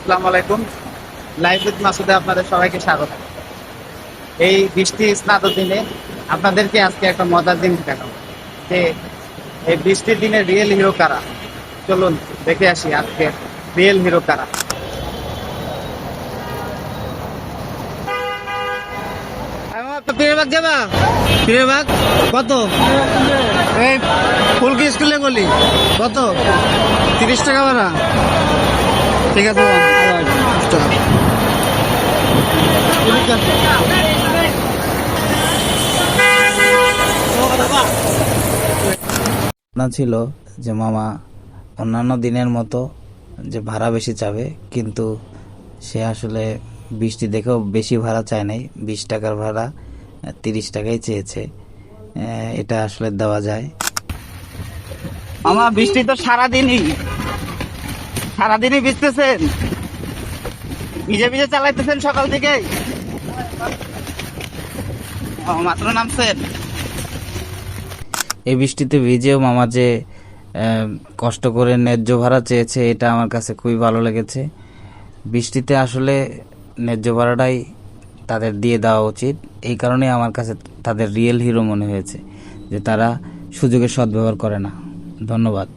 আসসালামু আলাইকুম। Live with মাসুদে আপনাদের সবাইকে স্বাগত। এই বৃষ্টি দিনে আপনাদেরকে আজকে একটা মজার দিন দেখাবো। যে এই বৃষ্টির দিনে রিয়েল হিরো কারা? চলুন দেখে আসি আজকে রিয়েল হিরো কারা। কত? ফুলকি স্কুলে গলি, কত? তিরিশ টাকা ভাড়া। ঠিক আছে বাবা, তিরিশ টাকা। ঠিক। না ছিল যে মামা অন্যান্য দিনের মতো যে ভাড়া বেশি চাবে, কিন্তু সে আসলে বৃষ্টি দেখেও বেশি ভাড়া চায় নাই। বিশ টাকার ভাড়া, তিরিশ টাকাই চেয়েছে। এটা আসলে দেওয়া যায়। মামা, বৃষ্টি তো সারাদিনই। সারাদিনই ভিজতেছেন। ভিজে ভিজে চালাইতেছেন সকাল থেকে মাত্র এই বৃষ্টিতে ভিজেও মামা যে কষ্ট করে ন্যায্য ভাড়া চেয়েছে, এটা আমার কাছে খুবই ভালো লেগেছে। বৃষ্টিতে আসলে ন্যায্য ভাড়াটাই তাদের দিয়ে দেওয়া উচিত। এই কারণে আমার কাছে তাদের রিয়েল হিরো মনে হয়েছে, যে তারা সুযোগের সদ্ব্যবহার করে না। ধন্যবাদ।